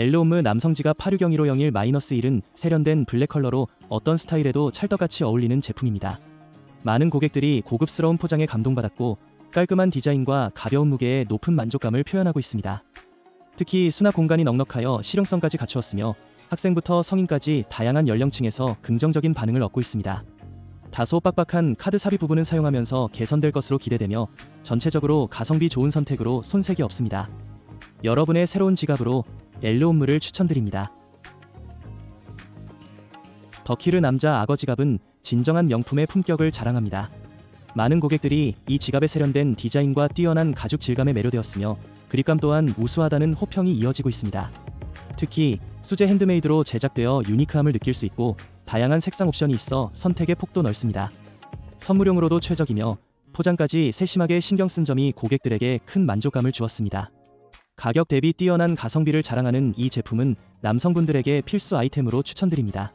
엘르옴무 남성 지갑 8601-1은 세련된 블랙 컬러로 어떤 스타일에도 찰떡같이 어울리는 제품입니다. 많은 고객들이 고급스러운 포장에 감동받았고 깔끔한 디자인과 가벼운 무게에 높은 만족감을 표현하고 있습니다. 특히 수납 공간이 넉넉하여 실용성까지 갖추었으며 학생부터 성인까지 다양한 연령층에서 긍정적인 반응을 얻고 있습니다. 다소 빡빡한 카드 삽입 부분은 사용하면서 개선될 것으로 기대되며 전체적으로 가성비 좋은 선택으로 손색이 없습니다. 여러분의 새로운 지갑으로 엘르온무를 추천드립니다. 더키르 남자 악어 지갑은 진정한 명품의 품격을 자랑합니다. 많은 고객들이 이 지갑에 세련된 디자인과 뛰어난 가죽 질감에 매료되었으며 그립감 또한 우수하다는 호평이 이어지고 있습니다. 특히 수제 핸드메이드로 제작되어 유니크함을 느낄 수 있고 다양한 색상 옵션이 있어 선택의 폭도 넓습니다. 선물용으로도 최적이며 포장까지 세심하게 신경 쓴 점이 고객들에게 큰 만족감을 주었습니다. 가격 대비 뛰어난 가성비를 자랑하는 이 제품은 남성분들에게 필수 아이템으로 추천드립니다.